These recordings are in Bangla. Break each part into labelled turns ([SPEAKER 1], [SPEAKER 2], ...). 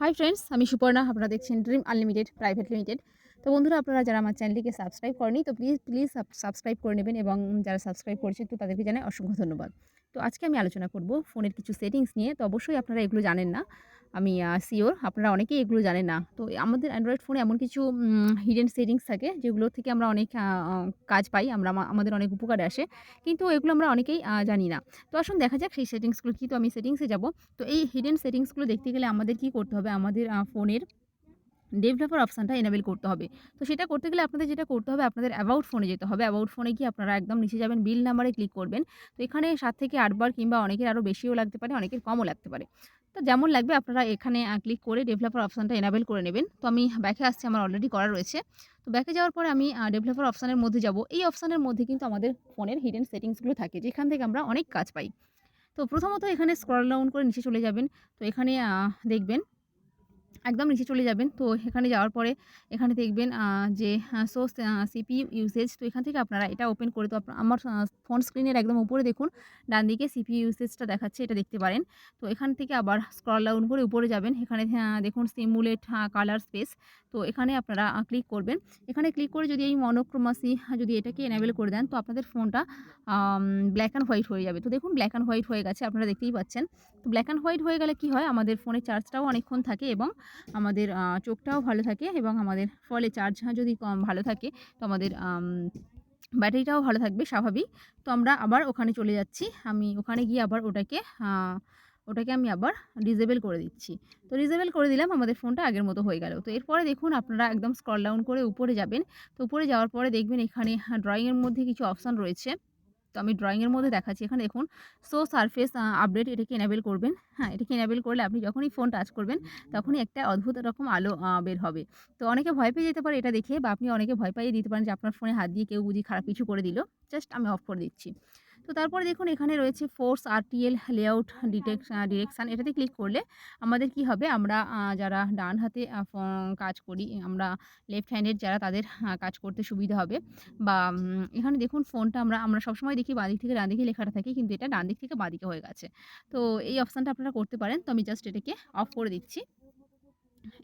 [SPEAKER 1] হাই ফ্রেন্ডস আমি সুপর্ণা, আপনারা দেখছেন ড্রিম আনলিমিটেড প্রাইভেট লিমিটেড তো বন্ধুরা, আপনারা যারা আমার চ্যানেলটিকে সাবস্ক্রাইব করেনি তো প্লিজ প্লিজ সাবস্ক্রাইব করে নেবেন এবং যারা সাবস্ক্রাইব করেছেন তো তাদেরকে জানাই অসংখ্য ধন্যবাদ। তো আজকে আমি আলোচনা করব ফোনের কিছু সেটিংস নিয়ে। তো অবশ্যই আপনারা এগুলো জানেন না। আমি সিওর আপনারা অনেকেই এগুলো জানেন না। তো আমাদের অ্যান্ড্রয়েড ফোনে এমন কিছু হিডেন সেটিংস থাকে, যেগুলো থেকে আমরা অনেক কাজ পাই, আমরা আমাদের অনেক উপকারে আসে। কিন্তু এগুলো আমরা অনেকেই জানি না। তো আসুন দেখা যাক সেই সেটিংসগুলো কী, তো আমি সেটিংসে যাব। তো এই হিডেন সেটিংসগুলো দেখতে গেলে আমাদের কি করতে হবে? আমাদের ফোনের ডেভেলপার অপশানটা এনাবেল করতে হবে। তো সেটা করতে গেলে আপনাদের যেটা করতে হবে, আপনাদের অ্যাবাউট ফোনে যেতে হবে। অ্যাবাউট ফোনে গিয়ে আপনারা একদম নিচে যাবেন বিল নাম্বারে ক্লিক করবেন। তো এখানে সাত থেকে আটবার কিংবা অনেকের আরও বেশিও লাগতে পারে, অনেকের কমও লাগতে পারে। তো যেমন লাগবে আপনারা এখানে ক্লিক করে ডেভেলপার অপশানটা এনাবেল করে নেবেন। তো আমি ব্যাকে আসছি, আমার অলরেডি করা রয়েছে। তো ব্যাকে যাওয়ার পরে আমি ডেভেলপার অপশানের মধ্যে যাব। এই অপশানের মধ্যে কিন্তু আমাদের ফোনের হিডেন সেটিংসগুলো থাকে, যেখান থেকে আমরা অনেক কাজ পাই। তো প্রথমত এখানে স্ক্রল ডাউন করে নিচে চলে যাবেন। তো এখানে দেখবেন একদম নিচে চলে যাবেন। তো এখানে যাওয়ার পরে এখানে দেখবেন যে সো সিপিইউ ইউসেজ তো এখান থেকে আপনারা এটা ওপেন করে, তো আমার ফোন স্ক্রিনের একদম উপরে দেখুন, ডান দিকে সিপিইউ ইউসেজটা দেখাচ্ছে, এটা দেখতে পারেন। তো এখান থেকে আবার স্ক্রল ডাউন করে উপরে যাবেন, এখানে দেখুন সিমুলেট কালার স্পেস তো এখানে আপনারা ক্লিক করবেন। এখানে ক্লিক করে যদি এই মনোক্রোমাসি যদি এটাকে এনেবেল করে দেন, তো আপনাদের ফোনটা ব্ল্যাক অ্যান্ড হোয়াইট হয়ে যাবে। তো দেখুন ব্ল্যাক অ্যান্ড হোয়াইট হয়ে গেছে, আপনারা দেখতেই পাচ্ছেন। তো ব্ল্যাক অ্যান্ড হোয়াইট হয়ে গেলে কি হয়? আমাদের ফোনের চার্জটাও অনেকক্ষণ থাকে এবং আমাদের চোখটাও ভালো থাকে এবং আমাদের ফলে চার্জ যদি কম ভালো থাকে, তো আমাদের ব্যাটারিটাও ভালো থাকবে স্বাভাবিক। তো আমরা আবার ওখানে চলে যাচ্ছি। আমি ওখানে গিয়ে আবার ওটাকে ওটাকে আমি আবার ডিজেবল করে দিচ্ছি। তো ডিজেবল করে দিলাম, আমাদের ফোনটা আগের মতো হয়ে গেল। তো এরপরে দেখুন, আপনারা একদম স্ক্রল ডাউন করে উপরে যাবেন। তো উপরে যাওয়ার পরে দেখবেন এখানে ড্রয়িংয়ের মধ্যে কিছু অপশান রয়েছে। তো আমি ড্রয়িংয়ের মধ্যে দেখাচ্ছি। এখানে দেখুন সো সারফেস আপডেট এটাকে এনেবেল করবেন। হ্যাঁ এটাকে এনেবেল করলে আপনি যখনই ফোন টাচ করবেন, তখনই একটা অদ্ভুত রকম আলো বের হবে। তো অনেকে ভয় পেয়ে যেতে পারে এটা দেখে বা আপনি অনেকে ভয় পাইয়ে দিতে পারেন যে আপনার ফোনে হাত দিয়ে কেউ বুঝি খারাপ কিছু করে দিল। জাস্ট আমি অফ করে দিচ্ছি। তো তারপরে দেখুন এখানে রয়েছে force RTL layout detect direction এটাতে ক্লিক করলে আমাদের কি হবে? আমরা যারা ডান হাতে কাজ করি, আমরা লেফট হ্যান্ডের যারা তাদের কাজ করতে সুবিধা হবে। বা এখানে দেখুন ফোনটা আমরা আমরা সবসময় দেখি বাঁ দিক থেকে ডান দিকে লেখাটা থাকে, কিন্তু এটা ডান দিক থেকে বাঁ দিকে হয়ে গেছে। তো এই অপশানটা আপনারা করতে পারেন। তো আমি জাস্ট এটাকে অফ করে দিচ্ছি।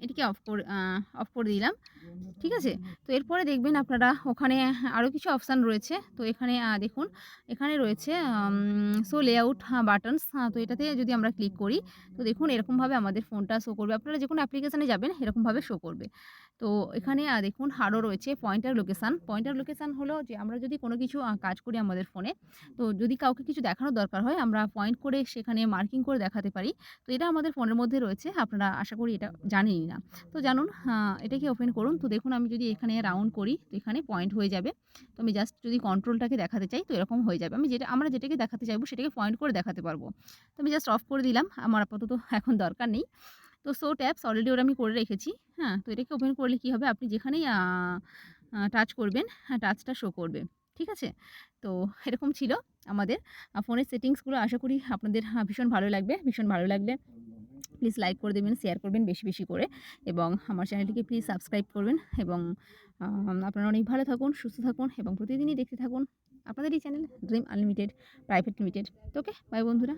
[SPEAKER 1] এটিকে অফ করে অফ করে দিলাম। ঠিক আছে? তো এরপরে দেখবেন আপনারা ওখানে আরও কিছু অপশান রয়েছে। তো এখানে দেখুন, এখানে রয়েছে সো লেআউট বাটনস তো এটাতে যদি আমরা ক্লিক করি, তো দেখুন এরকমভাবে আমাদের ফোনটা শো করবে। আপনারা যে কোনো অ্যাপ্লিকেশানে যাবেন, এরকমভাবে শো করবে। তো এখানে দেখুন আরও রয়েছে পয়েন্টার লোকেশান পয়েন্টার লোকেশান হলো যে আমরা যদি কোনো কিছু কাজ করি আমাদের ফোনে তো যদি কাউকে কিছু দেখানোর দরকার হয়, আমরা পয়েন্ট করে সেখানে মার্কিং করে দেখাতে পারি। তো এটা আমাদের ফোনের মধ্যে রয়েছে। আপনারা আশা করি এটা জানেনই না। তো জানুন এটাকে ওপেন করুন? তো দেখুন, আমি যদি এখানে রাউন্ড করি, তো এখানে পয়েন্ট হয়ে যাবে। তো আমি জাস্ট যদি কন্ট্রোলটাকে দেখাতে চাই, তো এরকম হয়ে যাবে। আমি যেটা, আমরা যেটাকে দেখাতে চাইব, সেটাকে পয়েন্ট করে দেখাতে পারব। তো আমি জাস্ট অফ করে দিলাম। আমার আপাতত এখন দরকার নেই। তো সো ট্যাপস অলরেডি ওরা আমি করে রেখেছি। হ্যাঁ তো এটাকে ওপেন করলে কি হবে? আপনি যেখানেই টাচ করবেন হ্যাঁ টাচটা শো করবে। ঠিক আছে? তো এরকম ছিল আমাদের ফোনের সেটিংসগুলো আশা করি আপনাদের ভীষণ ভালো লাগবে, ভীষণ ভালো লাগলে। প্লিজ লাইক করে দেবেন শেয়ার করবেন বেশি বেশি করে। এবং আমার চ্যানেলটিকে প্লিজ সাবস্ক্রাইব করবেন এবং আপনারা অনেক ভালো থাকুন, সুস্থ থাকুন এবং প্রতিদিনই দেখতে থাকুন আপনাদের এই channel Dream Unlimited Private Limited okay bye বন্ধুরা।